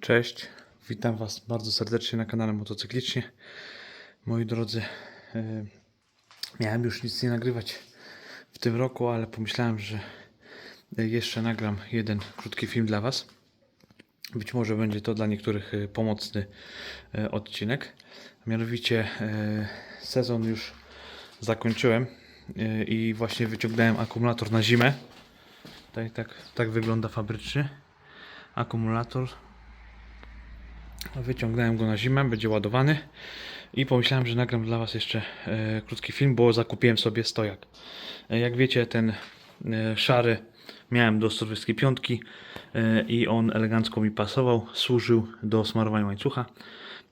Cześć, witam Was bardzo serdecznie na kanale Motocyklicznie. Moi drodzy, e, miałem już nic nie nagrywać w tym roku, ale pomyślałem, że jeszcze nagram jeden krótki film dla Was. Być może będzie to dla niektórych e, pomocny e, odcinek. Mianowicie sezon już zakończyłem i właśnie wyciągnąłem akumulator na zimę. Tak, tak, tak wygląda fabrycznie akumulator Wyciągnąłem go na zimę, będzie ładowany i pomyślałem, że nagram dla Was jeszcze e, krótki film, bo zakupiłem sobie stojak. E, jak wiecie, ten e, szary miałem do surwyskiej piątki e, i on elegancko mi pasował, służył do smarowania łańcucha.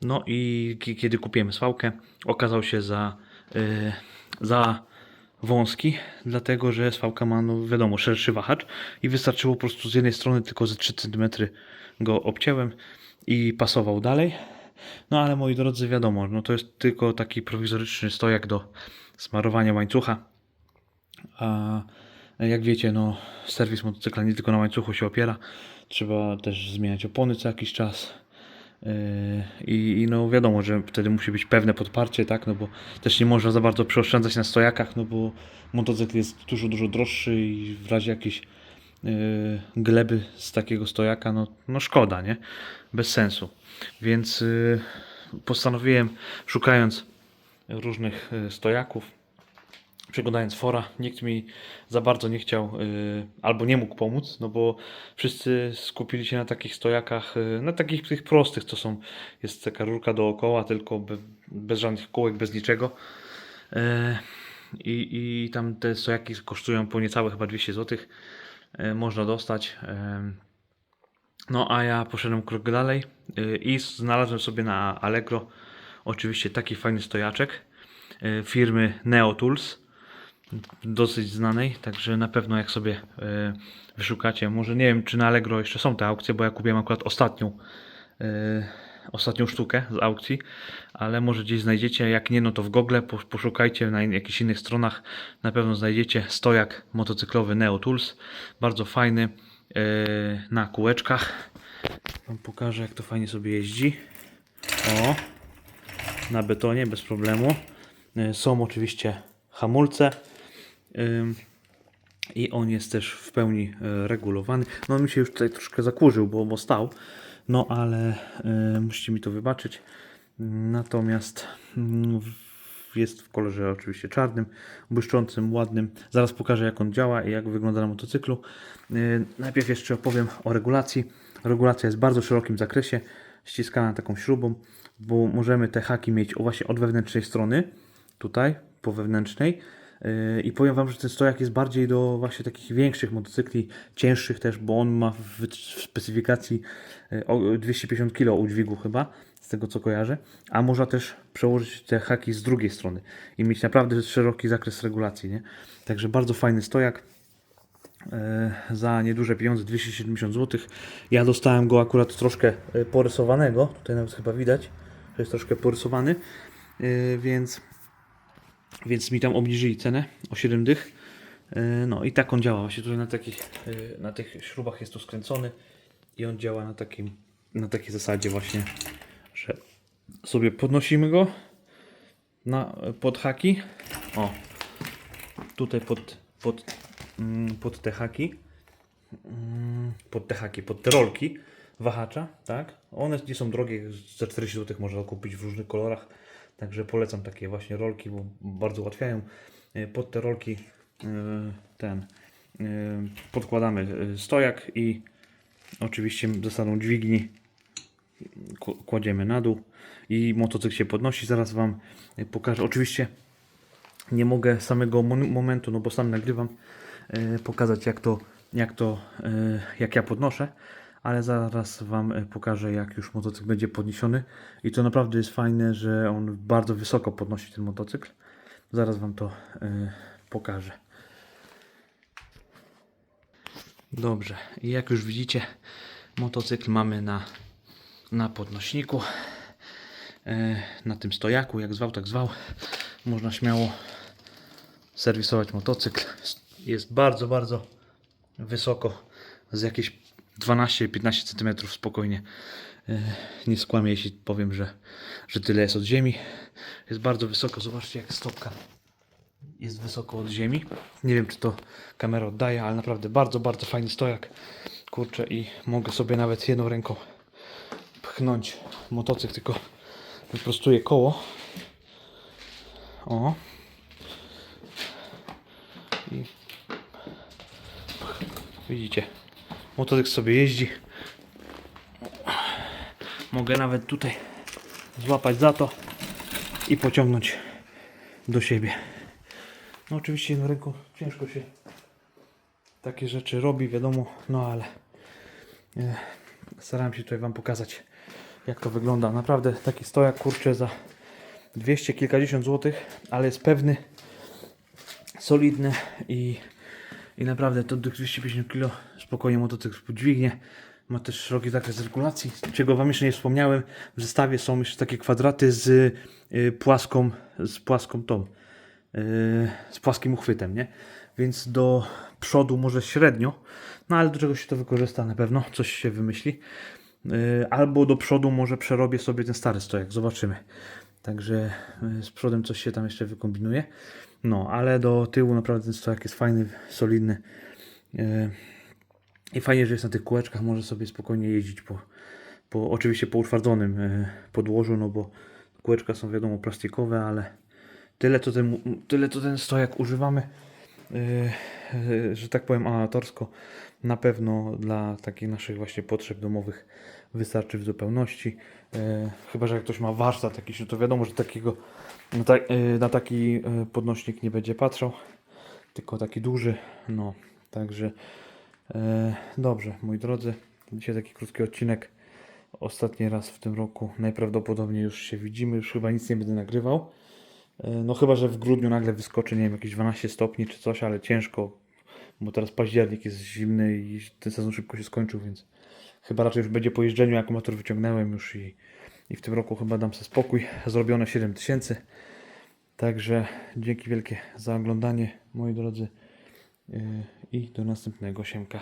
No i ki- kiedy kupiłem swałkę, okazał się za, e, za wąski, dlatego że svałka ma, no wiadomo, szerszy wahacz i wystarczyło po prostu z jednej strony tylko ze 3 cm go obcięłem i pasował dalej. No ale moi drodzy, wiadomo, no to jest tylko taki prowizoryczny stojak do smarowania łańcucha. A jak wiecie, no serwis motocykla nie tylko na łańcuchu się opiera. Trzeba też zmieniać opony co jakiś czas. Yy, I, I no wiadomo, że wtedy musi być pewne podparcie, tak? No bo też nie można za bardzo przeoszczędzać na stojakach, no bo motocykl jest dużo, dużo droższy i w razie jakiejś yy, gleby z takiego stojaka, no, no szkoda, nie? Bez sensu. Więc yy, postanowiłem, szukając różnych yy, stojaków, przeglądając fora, nikt mi za bardzo nie chciał albo nie mógł pomóc, no bo wszyscy skupili się na takich stojakach, na takich tych prostych, co są, jest taka rurka dookoła, tylko be, bez żadnych kółek, bez niczego. Yy, i, tam te stojaki kosztują po niecałe chyba 200 zł. Yy, można dostać. Yy, no a ja poszedłem krok dalej yy, i znalazłem sobie na Allegro oczywiście taki fajny stojaczek firmy Neo Tools dosyć znanej, także na pewno jak sobie e, wyszukacie, może nie wiem czy na Allegro jeszcze są te aukcje, bo ja kupiłem akurat ostatnią e, ostatnią sztukę z aukcji, ale może gdzieś znajdziecie, jak nie no to w Google po- poszukajcie na jakichś innych stronach, na pewno znajdziecie stojak motocyklowy Neo Tools, bardzo fajny e, na kółeczkach Wam pokażę jak to fajnie sobie jeździ o na betonie bez problemu. Y, Są oczywiście hamulce. I on jest też w pełni y, regulowany. No mi się już tutaj troszkę zakurzył, bo, bo stał. No ale y, musicie mi to wybaczyć. Natomiast w- jest w kolorze oczywiście czarnym, błyszczącym, ładnym. Zaraz pokażę jak on działa i jak wygląda na motocyklu. Y, Najpierw jeszcze opowiem o regulacji. Regulacja jest w bardzo szerokim zakresie, ściskana taką śrubą, bo możemy te haki mieć właśnie od wewnętrznej strony, tutaj po wewnętrznej. Yy, I powiem Wam, że ten stojak jest bardziej do właśnie takich większych motocykli, cięższych też, bo on ma w, specyfikacji yy, o- 250 kg udźwigu chyba, z tego co kojarzę, a można też przełożyć te haki z drugiej strony i mieć naprawdę szeroki zakres regulacji, nie? Także bardzo fajny stojak. E, za nieduże pieniądze 270 zł. Ja dostałem go akurat troszkę e, porysowanego. Tutaj nawet chyba widać, że jest troszkę porysowany, więc, więc mi tam obniżyli cenę o 7 dych. E, No i tak on działa. Właśnie tutaj na takich e, na tych śrubach jest tu skręcony i on działa na takim na takiej zasadzie właśnie, że sobie podnosimy go na pod haki. O, tutaj pod, pod, mm, pod te haki, mm, pod te haki, pod te rolki wahacza, tak? One nie są drogie, za 40 zł można kupić w różnych kolorach, także polecam takie właśnie rolki, bo bardzo ułatwiają. E, Pod te rolki e, ten e, podkładamy stojak i oczywiście zasadą dźwigni kł- kładziemy na dół i motocykl się podnosi. Zaraz Wam pokażę. Oczywiście nie mogę samego momentu, no bo sam nagrywam, pokazać jak to, jak to, jak ja podnoszę, ale zaraz Wam e, pokażę jak już motocykl będzie podniesiony i to naprawdę jest fajne, że on bardzo wysoko podnosi ten motocykl. Zaraz Wam to e, pokażę. Dobrze, i jak już widzicie, motocykl mamy na, na podnośniku, e, na tym stojaku, jak zwał, tak zwał. Można śmiało serwisować motocykl. Jest bardzo, bardzo wysoko, z jakieś 12-15 cm spokojnie E, Nie skłamię, jeśli powiem, że, że tyle jest od ziemi. Jest bardzo wysoko. Zobaczcie, jak stopka jest wysoko od ziemi. Nie wiem, czy to kamera oddaje, ale naprawdę bardzo, bardzo fajny stojak. Kurczę, i mogę sobie nawet jedną ręką pchnąć motocykl, tylko wyprostuję koło. O. I widzicie, motocykl sobie jeździ. Mogę nawet tutaj złapać za to i pociągnąć do siebie. No oczywiście jedną ręką ciężko się takie rzeczy robi, wiadomo, no ale e, starałem się tutaj Wam pokazać jak to wygląda. Naprawdę taki stojak kurczę za 200 kilkadziesiąt złotych, ale jest pewny, solidny i, i naprawdę to do 250 kg spokojnie motocykl podźwignie. Ma też szeroki zakres regulacji, czego Wam jeszcze nie wspomniałem. W zestawie są jeszcze takie kwadraty z y, płaską, z płaską tą, y, z płaskim uchwytem, nie? Więc do przodu może średnio, no ale do czegoś się to wykorzysta na pewno, coś się wymyśli. Y, Albo do przodu może przerobię sobie ten stary stojak, zobaczymy. Także z przodem coś się tam jeszcze wykombinuje. No, ale do tyłu naprawdę ten stojak jest fajny, solidny. I fajnie, że jest na tych kółeczkach, może sobie spokojnie jeździć po, po oczywiście po utwardzonym y, podłożu, no bo kółeczka są wiadomo plastikowe, ale tyle to ten, tyle to ten stojak używamy, y, y, że tak powiem amatorsko. Na pewno dla takich naszych właśnie potrzeb domowych wystarczy w zupełności. E, chyba, że jak ktoś ma warsztat jakiś, to wiadomo, że takiego na, ta, e, na taki e, podnośnik nie będzie patrzał, tylko taki duży. No, także e, dobrze, moi drodzy. Dzisiaj taki krótki odcinek. Ostatni raz w tym roku. Najprawdopodobniej już się widzimy, już chyba nic nie będę nagrywał. E, No chyba, że w grudniu nagle wyskoczy, nie wiem, jakieś 12 stopni czy coś, ale ciężko, bo teraz październik jest zimny i ten sezon szybko się skończył, więc chyba raczej już będzie po jeżdżeniu, akumulator wyciągnąłem już i, i w tym roku chyba dam sobie spokój. Zrobione 7000. Także dzięki wielkie za oglądanie, moi drodzy. Yy, I do następnego siemka.